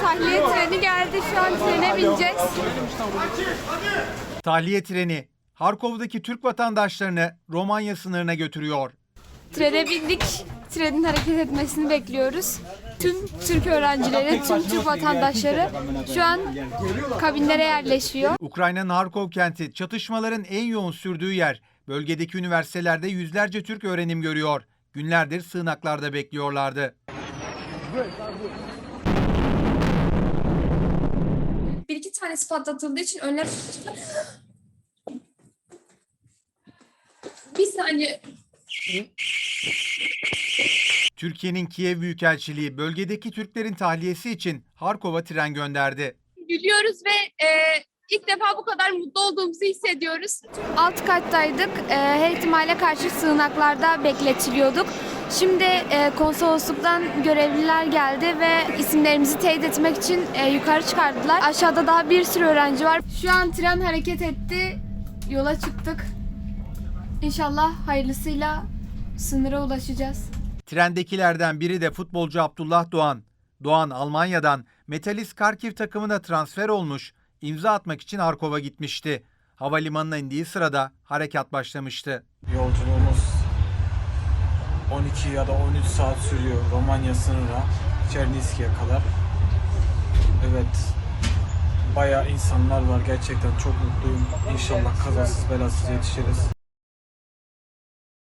Tahliye treni geldi. Şu an trene bineceğiz. Tahliye treni Harkov'daki Türk vatandaşlarını Romanya sınırına götürüyor. Trene bindik. Trenin hareket etmesini bekliyoruz. Tüm Türk öğrencileri, tüm Türk vatandaşları şu an kabinlere yerleşiyor. Ukrayna'nın Harkov kenti çatışmaların en yoğun sürdüğü yer. Bölgedeki üniversitelerde yüzlerce Türk öğrenim görüyor. Günlerdir sığınaklarda bekliyorlardı. İki tanesi patlatıldığı için önlem bir saniye Türkiye'nin Kiev Büyükelçiliği bölgedeki Türklerin tahliyesi için Harkov'a tren gönderdi. gülüyoruz ve e, ilk defa bu kadar mutlu olduğumuzu hissediyoruz. Alt kattaydık. Ee, Her ihtimale karşı sığınaklarda bekletiliyorduk. Şimdi e, konsolosluktan görevliler geldi ve isimlerimizi teyit etmek için e, yukarı çıkardılar. Aşağıda daha bir sürü öğrenci var. Şu an tren hareket etti. Yola çıktık. İnşallah hayırlısıyla sınıra ulaşacağız. Trendekilerden biri de futbolcu Abdullah Doğan. Doğan Almanya'dan Metalist Karkiv takımına transfer olmuş, imza atmak için Harkov'a gitmişti. Havalimanına indiği sırada harekat başlamıştı. Yolculuğumuz 12 ya da 13 saat sürüyor Romanya sınırına, Çerniski'ye kadar. Evet, bayağı insanlar var gerçekten çok mutluyum. İnşallah kazasız belasız yetişiriz.